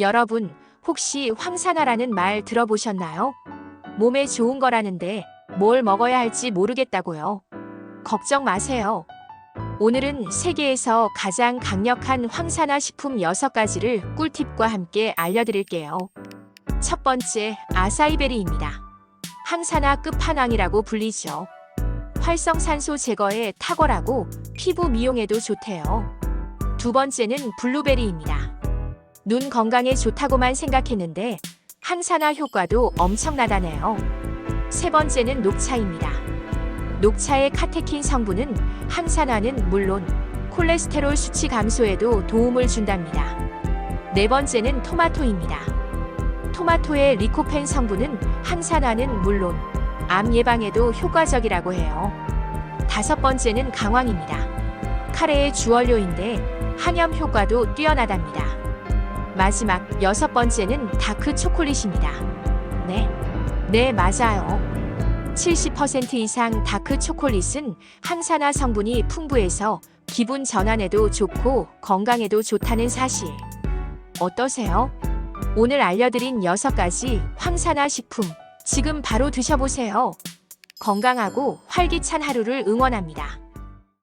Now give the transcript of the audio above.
여러분, 혹시 황산화라는 말 들어보셨나요? 몸에 좋은 거라는데 뭘 먹어야 할지 모르겠다고요. 걱정 마세요. 오늘은 세계에서 가장 강력한 황산화 식품 6가지를 꿀팁과 함께 알려드릴게요. 첫 번째, 아사이베리입니다. 항산화 끝판왕이라고 불리죠. 활성산소 제거에 탁월하고 피부 미용에도 좋대요. 두 번째는 블루베리입니다. 눈 건강에 좋다고만 생각했는데 항산화 효과도 엄청나다네요. 세 번째는 녹차입니다. 녹차의 카테킨 성분은 항산화는 물론 콜레스테롤 수치 감소에도 도움을 준답니다. 네 번째는 토마토입니다. 토마토의 리코펜 성분은 항산화는 물론 암 예방에도 효과적이라고 해요. 다섯 번째는 강황입니다. 카레의 주원료인데 항염 효과도 뛰어나답니다. 마지막 여섯 번째는 다크 초콜릿입니다. 네, 네 맞아요. 70% 이상 다크 초콜릿은 항산화 성분이 풍부해서 기분 전환에도 좋고 건강에도 좋다는 사실. 어떠세요? 오늘 알려드린 6가지 황산화 식품 지금 바로 드셔보세요. 건강하고 활기찬 하루를 응원합니다.